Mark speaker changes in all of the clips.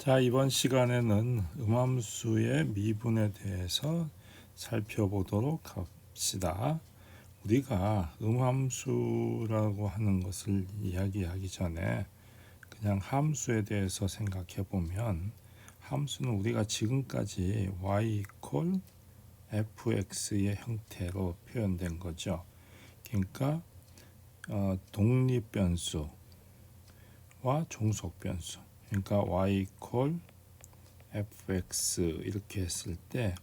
Speaker 1: 자, 이번 시간에는 음함수의 미분에 대해서 살펴보도록 합시다. 우리가 음함수라고 하는 것을 이야기하기 전에 그냥 함수에 대해서 생각해 보면 함수는 우리가 지금까지 y equal fx의 형태로 표현된 거죠. 그러니까 어, 독립 변수와 종속 변수. 그러니까 y equal fx 이렇게 했을 때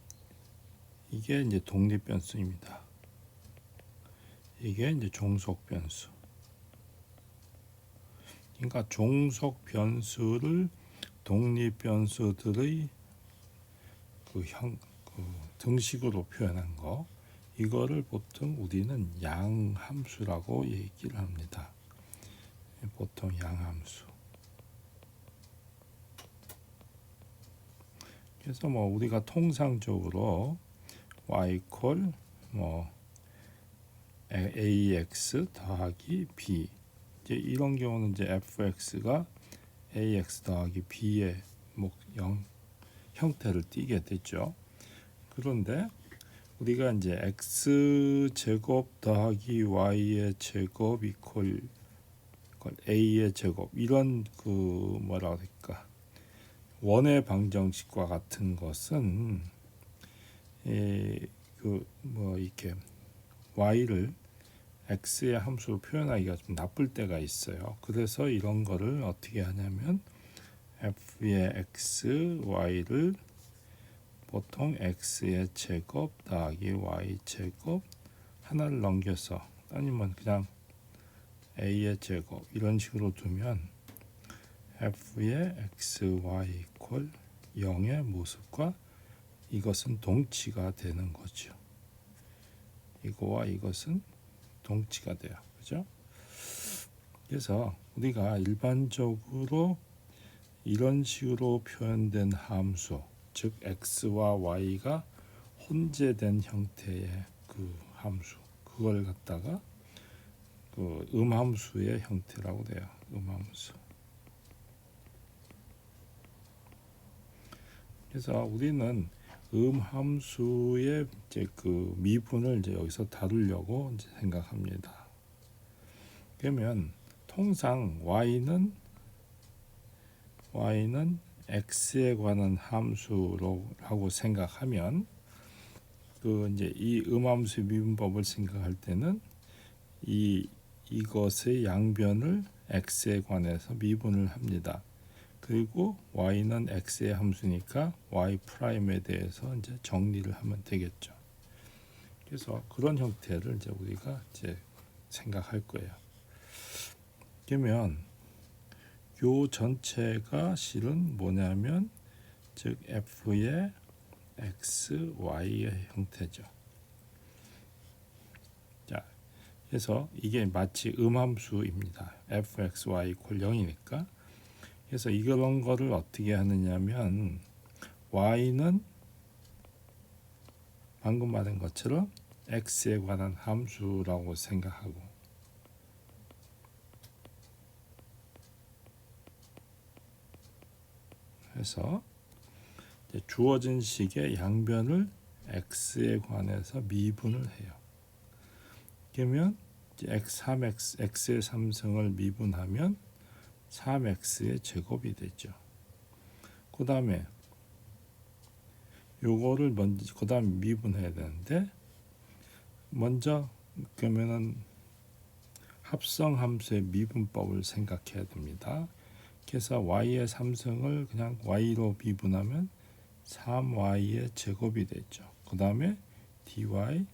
Speaker 1: 이게 이제 독립 변수입니다. 이게 이제 종속 변수. 그러니까 종속 변수를 독립 변수들의 그 형, 그 등식으로 표현한 거, 이거를 보통 우리는 양함수라고 얘기를 합니다. 보통 양함수. 그래서 뭐 우리가 통상적으로 y equal 뭐 ax 더하기 b 이제 이런 경우는 이제 fx가 ax 더하기 b의 목형 형태를 띠게 되죠. 그런데 우리가 이제 x 제곱 더하기 y의 제곱 이퀄 a의 제곱 이런 그 뭐라 그럴까 원의 방정식과 같은 것은 그뭐 이렇게 y를 x의 함수로 표현하기가 좀 나쁠 때가 있어요. 그래서 이런 거를 어떻게 하냐면 f의 x, y를 보통 x의 제곱 더하기 y 제곱 하나를 넘겨서 아니면 그냥 a의 제곱 이런 식으로 두면 f의 x, y 이퀄 0의 모습과 이것은 동치가 되는 거죠. 이거와 이것은 동치가 돼요. 그죠? 그래서 우리가 일반적으로 이런 식으로 표현된 함수, 즉 x와 y가 혼재된 형태의 그 함수, 그걸 갖다가 그 음함수의 형태라고 돼요. 음함수. 그래서 우리는 음 함수의 이제 그 미분을 이제 여기서 다루려고 이제 생각합니다. 그러면 통상 y는 y는 x에 관한 함수로라고 생각하면 그 이제 이 음함수 미분법을 생각할 때는 이 이것의 양변을 x에 관해서 미분을 합니다. 그리고 y는 x의 함수니까 y 프라임에 대해서 이제 정리를 하면 되겠죠. 그래서 그런 형태를 이제 우리가 이제 생각할 거예요. 그러면 요 전체가 실은 뭐냐면 즉 f의 x, y의 형태죠. 자, 그래서 이게 마치 음함수입니다. fx, y 콜 0이니까 그래서 이런 거를 어떻게 하느냐면 y는 방금 말한 것처럼 x에 관한 함수라고 생각하고 해서 주어진 식의 양변을 x에 관해서 미분을 해요. 그러면 x 3x x의 3승을 미분하면 3x의 제곱이 되죠. 그 다음에 요거를 먼저 그 다음에 미분해야 되는데 먼저 그러면은 합성 함수의 미분법을 생각해야 됩니다. 그래서 y의 3승을 그냥 y로 미분하면 3y의 제곱이 되죠. 그 다음에 dy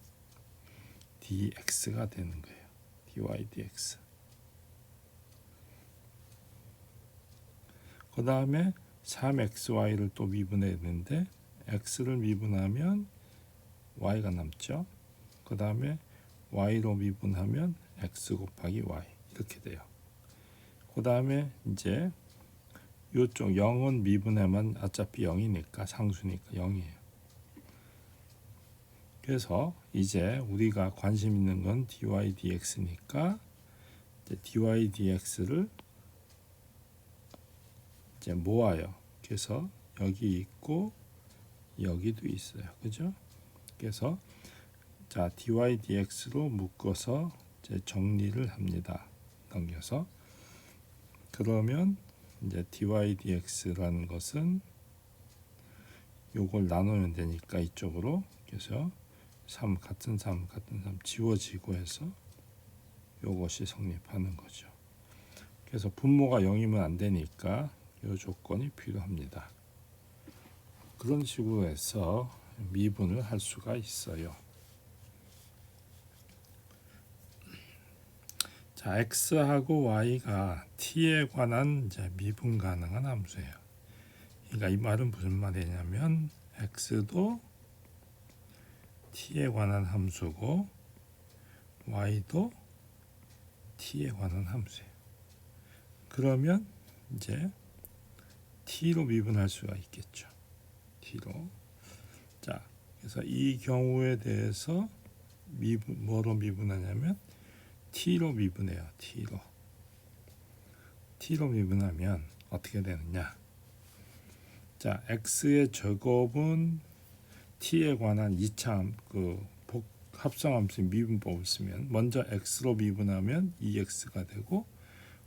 Speaker 1: dx가 되는 거예요. dy dx. 그 다음에 3xy를 또 미분해야 되는데 x를 미분하면 y가 남죠. 그 다음에 y로 미분하면 x 곱하기 y 이렇게 돼요. 그 다음에 이제 이쪽 0은 미분하면 어차피 0이니까 상수니까 0이에요. 그래서 이제 우리가 관심 있는 건 dy dx니까 dy dx를 이제 모아요. 그래서 여기 있고 여기도 있어요. 그죠? 그래서 자 dy dx로 묶어서 이제 정리를 합니다. 넘겨서 그러면 이제 dy dx라는 것은 요걸 나누면 되니까 이쪽으로 그래서 3 같은 3 같은 3 지워지고 해서 요것이 성립하는 거죠. 그래서 분모가 0이면 안 되니까 요 조건이 필요합니다. 그런 식으로 해서 미분을 할 수가 있어요. 자, x하고 y가 t에 관한 미분 가능한 함수예요. 그러니까 이 말은 무슨 말이냐면 x도 t에 관한 함수고 y도 t에 관한 함수예요. 그러면 이제 t로 미분할 수가 있겠죠. t로. 자, 그래서 이 경우에 대해서 미분 뭐로 미분하냐면 t로 미분해요. t로. t로 미분하면 어떻게 되느냐? 자, x의 제곱은 t에 관한 2차 그 복- 합성함수 미분법을 쓰면 먼저 x로 미분하면 2x가 되고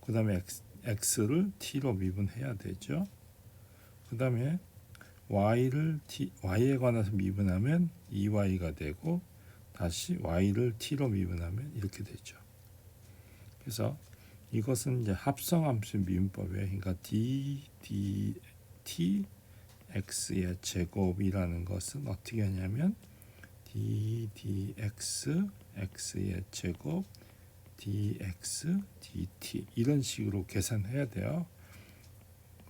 Speaker 1: 그 다음에 x, x를 t로 미분해야 되죠. 그 다음에 y를 t y에 관해서 미분하면 2y가 되고 다시 y를 t로 미분하면 이렇게 되죠. 그래서 이것은 이제 합성함수 미분법이에요. 그러니까 d d t x의 제곱이라는 것은 어떻게 하냐면 d dx x의 제곱 dx dt 이런 식으로 계산해야 돼요.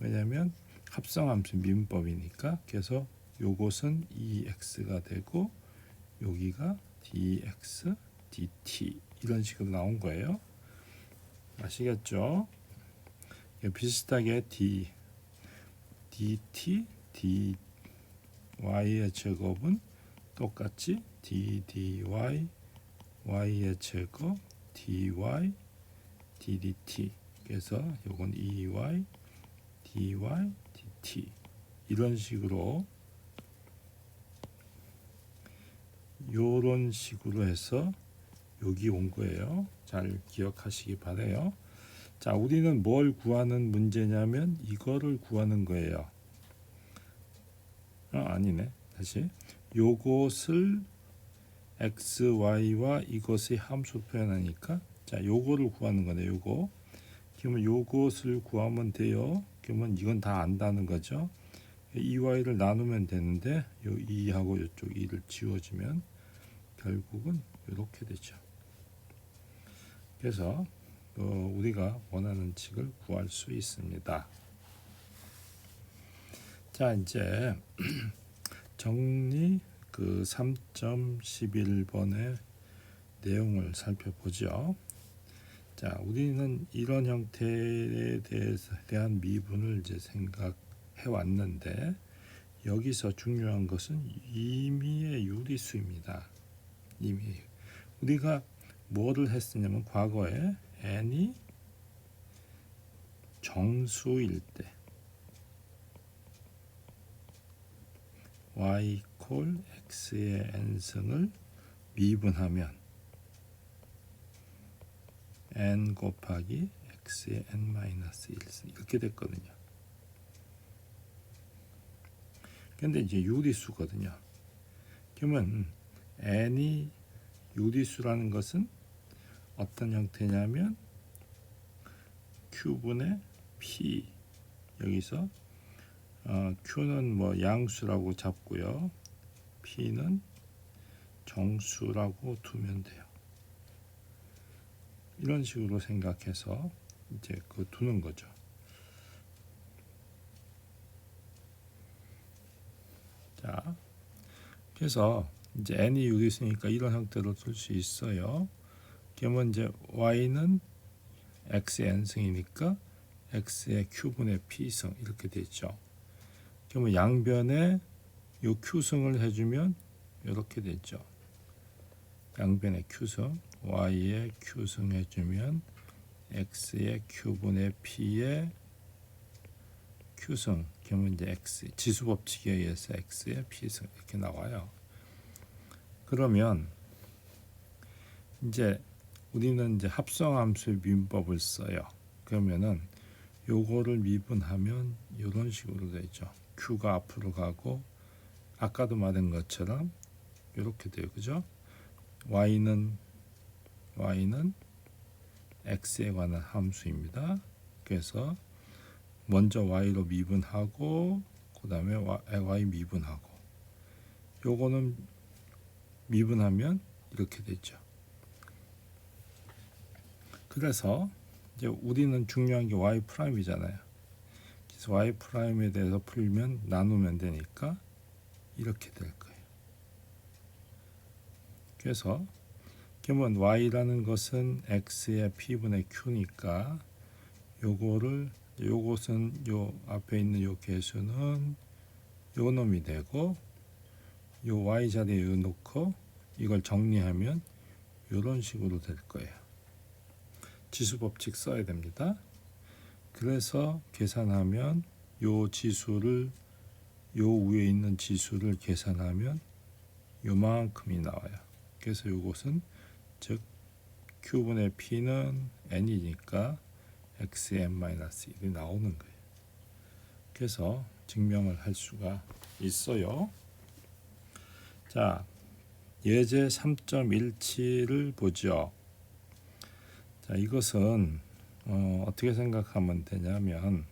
Speaker 1: 왜냐하면 합성함수 미분법이니까 그래서 요것은 2x가 되고 여기가 dx dt 이런 식으로 나온 거예요. 아시겠죠? 비슷하게 d dt dy의 제곱은 똑같이 d dy y의 제곱 dy ddt 그래서 요건 2y dy dt 이런 식으로 요런 식으로 해서 여기 온 거예요. 잘 기억하시기 바래요. 자, 우리는 뭘 구하는 문제냐면 이거를 구하는 거예요. 아, 아니네. 다시. 요것을 x, y와 이것의 함수 표현하니까 자, 요거를 구하는 거네. 요거. 그러면 요것을 구하면 돼요. 그러면 이건 다 안다는 거죠. 2y를 나누면 되는데 요 2하고 이쪽 2를 지워주면 결국은 이렇게 되죠. 그래서 어, 우리가 원하는 칙을 구할 수 있습니다. 자 이제 정리 그 3.11번의 내용을 살펴보죠. 자 우리는 이런 형태에 대해서 대한 미분을 이제 생각해 왔는데 여기서 중요한 것은 임의의 유리수입니다. 임의 우리가 뭐를 했었냐면 과거에 n이 정수일 때 y 콜 x의 n승을 미분하면 n 곱하기 x의 n 마이너스 1승 이렇게 됐거든요. 근데 이제 유리수거든요. 그러면 n이 유리수라는 것은 어떤 형태냐면 q분의 p 여기서 어, q는 뭐 양수라고 잡고요. p는 정수라고 두면 돼요. 이런 식으로 생각해서 이제 그 두는 거죠. 자, 그래서 이제 n이 6이 있으니까 이런 형태로 쓸 수 있어요. 그러면 이제 y는 x의 n승이니까 x의 q분의 p승 이렇게 되죠. 그러면 양변에 요 q승을 해주면 이렇게 되죠. 양변의 q승, y의 q승 해주면 x의 q분의 p의 Q승 그러면 이제 X 지수 법칙에 의해서 X의 P승 이렇게 나와요. 그러면 이제 우리는 이제 합성함수의 미분법을 써요. 그러면은 요거를 미분하면 이런 식으로 되죠. Q가 앞으로 가고 아까도 말한 것처럼 이렇게 돼요. 그죠? Y는 Y는 X에 관한 함수입니다. 그래서 먼저 Y로 미분하고 그 다음에 Y 미분하고 요거는 미분하면 이렇게 되죠. 그래서 이제 우리는 중요한 게 y 프라임이잖아요. 그래서 y 프라임에 대해서 풀면 나누면 되니까 이렇게 될 거예요. 그래서 그러면 y라는 것은 x의 p분의 q니까 요거를 요것은 요 앞에 있는 요 개수는 요 놈이 되고 요 y 자리에 요 놓고 이걸 정리하면 이런 식으로 될 거예요. 지수 법칙 써야 됩니다. 그래서 계산하면 요 지수를 요 위에 있는 지수를 계산하면 요만큼이 나와요. 그래서 요것은 즉 q분의 p는 n이니까 xn-1이 나오는 거예요. 그래서 증명을 할 수가 있어요. 자, 예제 3.17을 보죠. 자, 이것은 어, 어떻게 생각하면 되냐면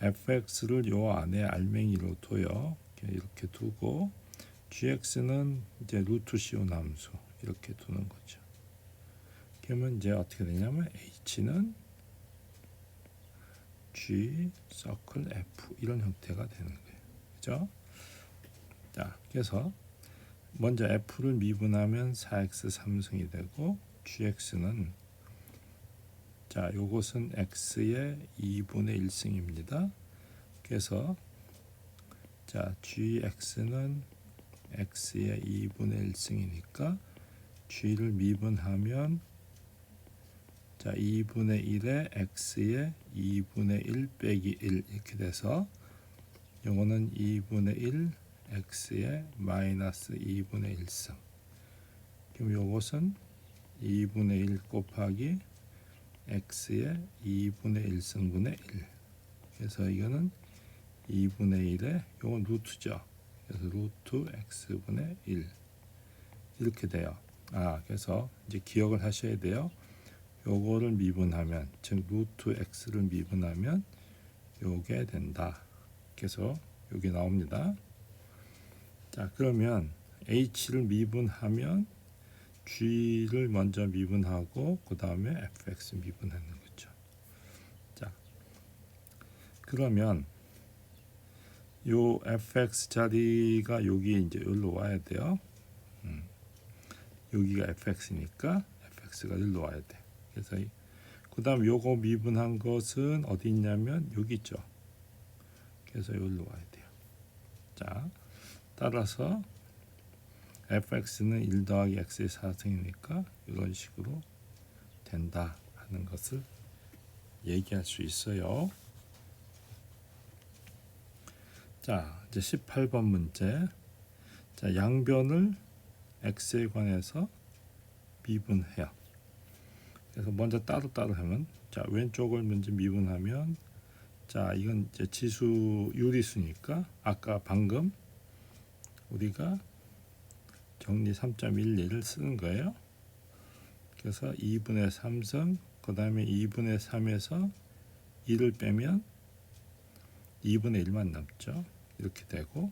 Speaker 1: fx를 요 안에 알맹이로 둬요. 이렇게 두고 gx는 이제 루트 씌운 함수 이렇게 두는 거죠. 그러면 이제 어떻게 되냐면 h는 g 서클 f 이런 형태가 되는 거예요. 그죠? 자, 그래서 먼저 f를 미분하면 4x 3승이 되고 gx는 자, 요것은 x의 2분의 1승입니다. 그래서 자, gx는 x의 2분의 1승이니까 g를 미분하면 자, 2분의 1에 x의 2분의 1 빼기 1 이렇게 돼서 요거는 2분의 1 x의 마이너스 2분의 1승. 그럼 요것은 2분의 1 곱하기 x의 2분의 1승분의 1 그래서 이거는 2분의 1에 요건 루트죠 그래서 루트 x분의 1 이렇게 돼요. 아 그래서 이제 기억을 하셔야 돼요. 요거를 미분하면 즉 루트 x를 미분하면 요게 된다. 그래서 요게 나옵니다. 자 그러면 h를 미분하면 g를 먼저 미분하고 그 다음에 fx 미분하는 거죠. 자 그러면 요 fx 자리가 여기 이제 여기로 와야 돼요. 음, 여기가 fx니까 fx가 여기로 와야 돼. 그래서 그 다음 요거 미분한 것은 어디 있냐면 여기 있죠. 그래서 여기로 와야 돼요. 자 따라서 fx는 1 더하기 x의 4승이니까 이런 식으로 된다 하는 것을 얘기할 수 있어요. 자, 이제 18번 문제. 자, 양변을 x에 관해서 미분해요. 그래서 먼저 따로따로 하면 자, 왼쪽을 먼저 미분하면 자, 이건 이제 지수 유리수니까 아까 방금 우리가 정리 3.11을 쓰는 거예요. 그래서 2분의 3승 그 다음에 2분의 3에서 2를 빼면 2분의 1만 남죠. 이렇게 되고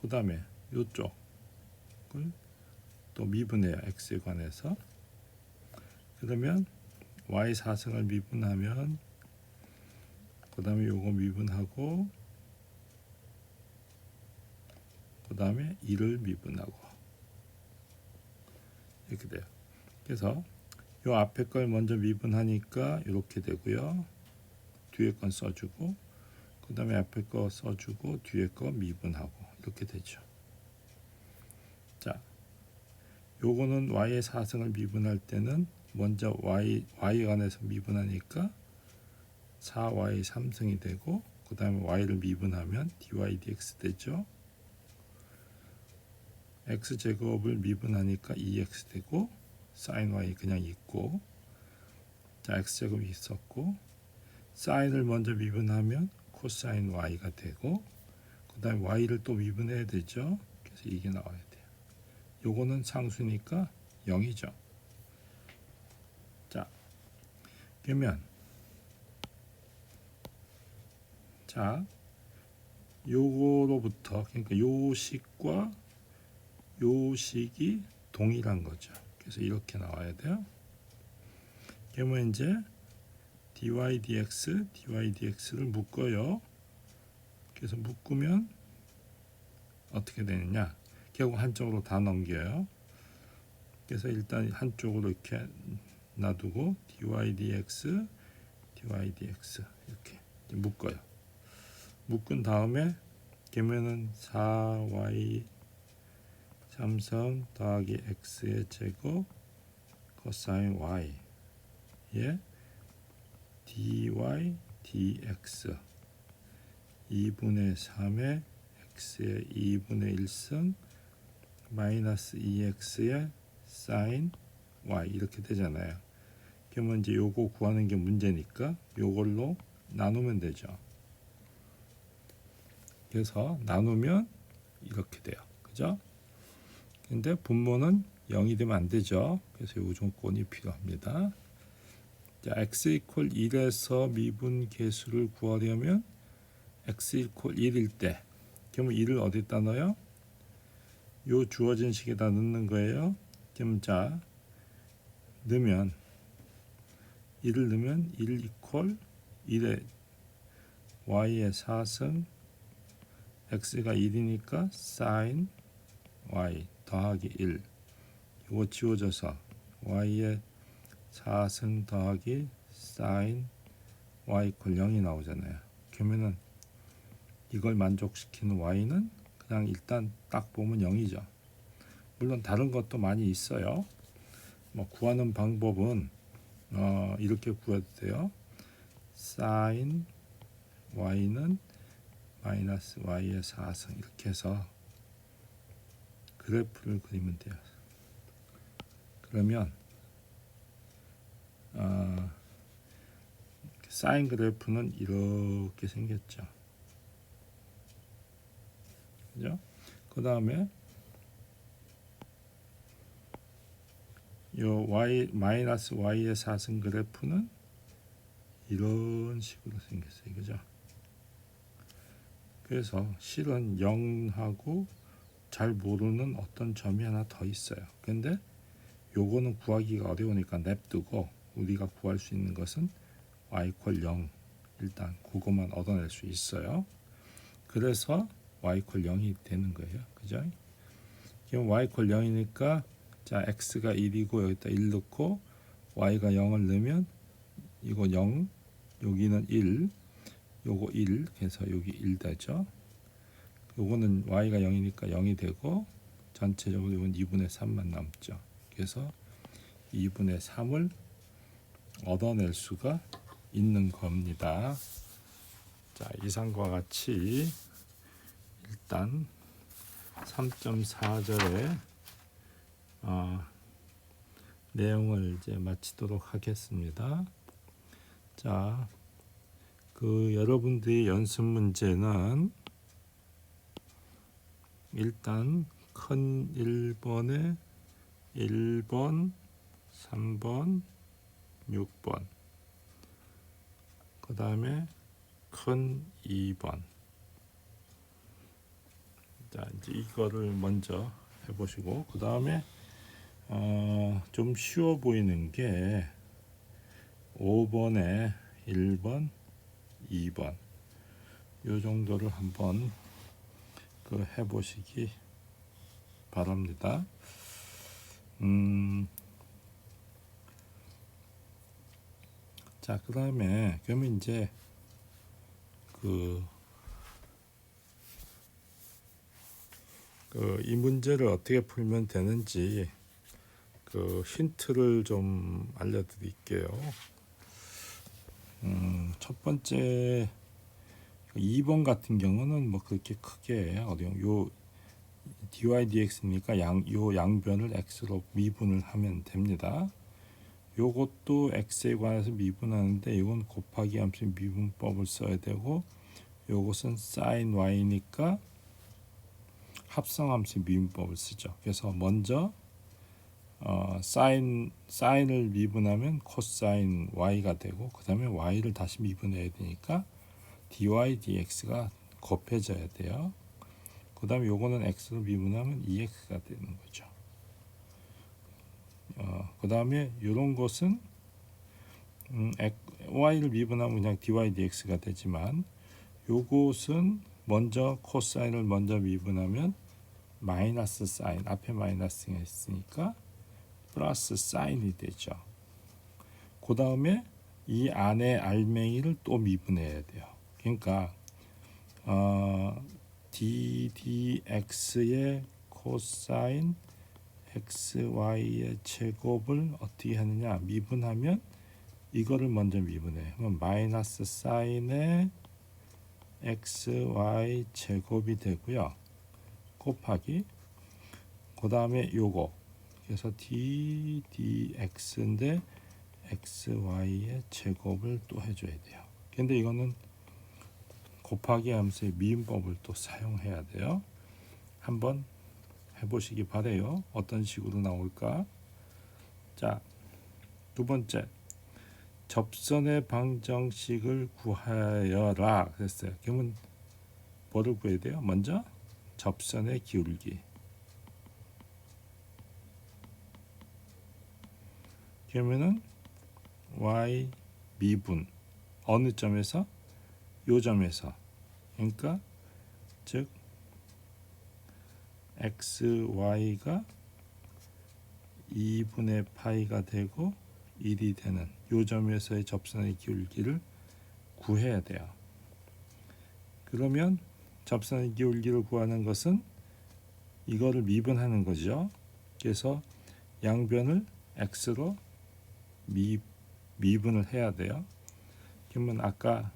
Speaker 1: 그 다음에 이쪽을 또 미분해요. x에 관해서 그러면 y 4승을 미분하면 그 다음에 요거 미분하고 그 다음에 2를 미분하고 이렇게 돼요. 그래서 요 앞에 걸 먼저 미분하니까 이렇게 되고요. 뒤에 건 써주고 그 다음에 앞에 거 써주고 뒤에 거 미분하고 이렇게 되죠. 자, 요거는 y의 사승을 미분할 때는 먼저 y y 간에서 미분하니까 4y 3승이 되고 그그 다음에 y를 미분하면 dy dx 되죠. x 제곱을 미분하니까 2x 되고 sin y 그냥 있고 자 x 제곱이 있었고 sin을 먼저 미분하면 코사인 y가 되고 그 다음에 y를 또 미분해야 되죠. 그래서 이게 나와야 돼요. 요거는 상수니까 0이죠. 자 그러면 자 요거로부터 그러니까 요 식과 요 식이 동일한 거죠. 그래서 이렇게 나와야 돼요. 그러면 이제 dy dx, dy dx를 묶어요. 그래서 묶으면 어떻게 되느냐? 결국 한쪽으로 다 넘겨요. 그래서 일단 한쪽으로 이렇게 놔두고 dy dx, dy dx 이렇게 묶어요. 묶은 다음에 그러면은 4y 삼성 더하기 x의 제곱 코사인 y 예 dy dx 2분의 3의 x의 2분의 1승 마이너스 2x의 사인 y 이렇게 되잖아요. 그러면 이제 요거 구하는 게 문제니까 요걸로 나누면 되죠. 그래서 나누면 이렇게 돼요. 그죠? 근데 분모는 0이 되면 안 되죠. 그래서 요 조건이 필요합니다. 자, x 이퀄 1에서 미분 계수를 구하려면 x 이퀄 1일 때 그러면 1을 어디다 넣어요? 요 주어진 식에다 넣는 거예요. 그럼 자 넣으면 1을 넣으면 1 이퀄 1에 y의 4승 x가 1이니까 sin y 더하기 1 이거 지워져서 y의 4승 더하기 sin y 이퀄 0이 나오잖아요. 그러면은 이걸 만족시키는 y는 그냥 일단 딱 보면 0이죠. 물론 다른 것도 많이 있어요. 뭐 구하는 방법은 어, 이렇게 구해도 돼요. sin y는 마이너스 y의 4승 이렇게 해서 그래프를 그리면 돼요. 그러면 어, 사인 그래프는 이렇게 생겼죠. 그죠? 그 다음에 요 y 마이너스 y의 4승 그래프는 이런 식으로 생겼어요. 그죠? 그래서 실은 0하고 잘 모르는 어떤 점이 하나 더 있어요. 근데 요거는 구하기가 어려우니까 냅두고 우리가 구할 수 있는 것은 y 이퀄 0 일단 그것만 얻어낼 수 있어요. 그래서 y 이퀄 0이 되는 거예요. 그죠? 그럼 y 이퀄 0이니까 자 x가 1이고 여기다 1 넣고 y가 0을 넣으면 이거 0 여기는 1 요거 1 그래서 여기 1 되죠. 요거는 y가 0이니까 0이 되고 전체적으로 이건 2분의 3만 남죠. 그래서 2분의 3을 얻어낼 수가 있는 겁니다. 자, 이상과 같이 일단 3.4절에 어, 내용을 이제 마치도록 하겠습니다. 자, 그 여러분들의 연습 문제는 일단 큰 1번에 1번, 3번, 6번. 그 다음에 큰 2번. 자, 이제 이거를 먼저 해보시고, 그 다음에 어, 좀 쉬워 보이는 게 5번에 1번, 2번. 요 정도를 한번 그 해보시기 바랍니다. 음, 자, 그 다음에, 그러면 이제, 그, 그, 이 문제를 어떻게 풀면 되는지, 그, 힌트를 좀 알려드릴게요. 음, 첫 번째 2번 같은 경우는 뭐 그렇게 크게 어려운 요 dy dx니까 양 요 양변을 x로 미분을 하면 됩니다. 요것도 x에 관해서 미분하는데 이건 곱하기 함수 미분법을 써야 되고 요것은 sin y니까 합성함수 미분법을 쓰죠. 그래서 먼저 어, sin sin을 미분하면 cosine y가 되고 그다음에 y를 다시 미분해야 되니까 dy dx가 곱해져야 돼요. 그다음에 요거는 x로 미분하면 2x가 되는 거죠. 어, 그 다음에 요런 것은 음, y를 미분하면 그냥 dy dx가 되지만 요것은 먼저 코사인을 먼저 미분하면 마이너스 사인 앞에 마이너스가 있으니까 플러스 사인이 되죠. 그 다음에 이 안에 알맹이를 또 미분해야 돼요. 그러니까 어, ddx의 코사인 xy의 제곱을 어떻게 하느냐 미분하면 이거를 먼저 미분해. 그럼 마이너스 사인의 xy 제곱이 되고요. 곱하기 그 다음에 요거 그래서 d dx인데 xy의 제곱을 또 해줘야 돼요. 근데 이거는 곱하기 함수의 미분법을 또 사용해야 돼요. 한번 해보시기 바래요. 어떤 식으로 나올까? 자, 두 번째 접선의 방정식을 구하여라 그랬어요. 그러면 뭐를 구해야 돼요? 먼저 접선의 기울기. 그러면은 y 미분 어느 점에서 요 점에서 그러니까 즉 x y가 2분의 파이가 되고 1이 되는 요 점에서의 접선의 기울기를 구해야 돼요. 그러면 접선의 기울기를 구하는 것은 이거를 미분하는 거죠. 그래서 양변을 x로 미, 미분을 해야 돼요. 그러면 아까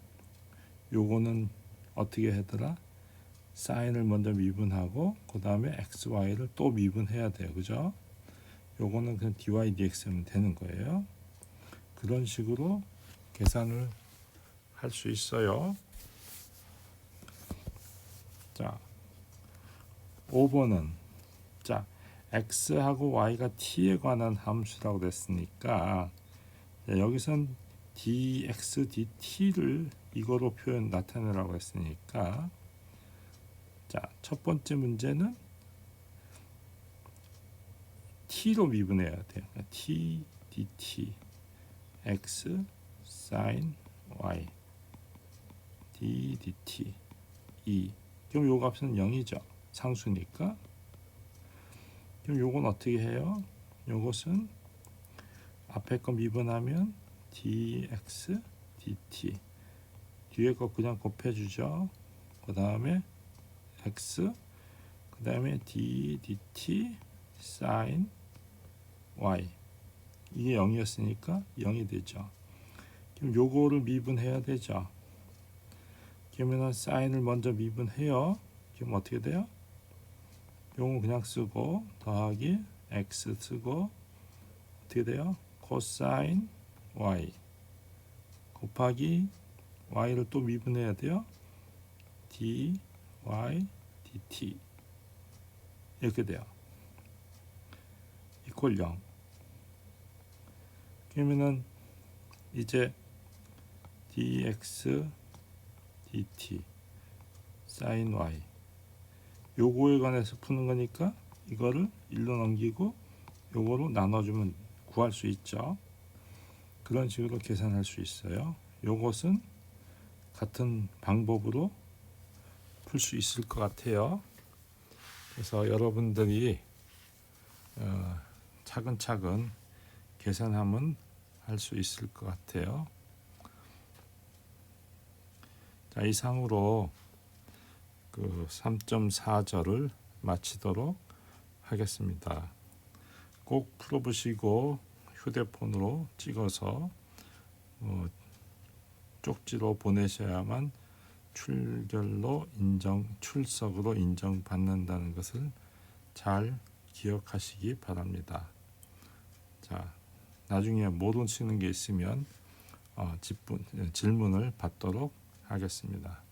Speaker 1: 요거는 어떻게 하더라? 사인을 먼저 미분하고 그 다음에 x, y를 또 미분해야 돼요. 그죠? 요거는 그냥 dy, dx면 되는 거예요. 그런 식으로 계산을 할 수 있어요. 자, 5번은 자, x하고 y가 t에 관한 함수라고 됐으니까 자, 여기선 dx, dt를 이거로 표현 나타내라고 했으니까 자, 첫 번째 문제는 t로 미분해야 돼요. 그러니까 t dt x sin y d dt 2 그럼 요 값은 0이죠. 상수니까. 그럼 요건 어떻게 해요? 요것은 앞에 거 미분하면 dx dt 뒤에 거 그냥 곱해주죠. 그 다음에 x 그 다음에 d dt sin y 이게 0이었으니까 0이 되죠. 그럼 요거를 미분해야 되죠. 그러면은 사인을 먼저 미분해요. 그럼 어떻게 돼요? 요거 그냥 쓰고 더하기 x 쓰고 어떻게 돼요? 코사인 y 곱하기 y를 또 미분해야 돼요. d y dt 이렇게 돼요. 이퀄 0 그러면은 이제 dx dt sin y 요거에 관해서 푸는 거니까 이거를 1로 넘기고 요거로 나눠주면 구할 수 있죠. 그런 식으로 계산할 수 있어요. 요것은 같은 방법으로 풀 수 있을 것 같아요. 그래서 여러분들이 어, 차근차근 계산하면 할 수 있을 것 같아요. 자, 이상으로 그 3.4절을 마치도록 하겠습니다. 꼭 풀어보시고 휴대폰으로 찍어서 어, 쪽지로 보내셔야만 출결로 인정 출석으로 인정받는다는 것을 잘 기억하시기 바랍니다. 자, 나중에 못 오시는 게 있으면 어, 질문, 질문을 받도록 하겠습니다.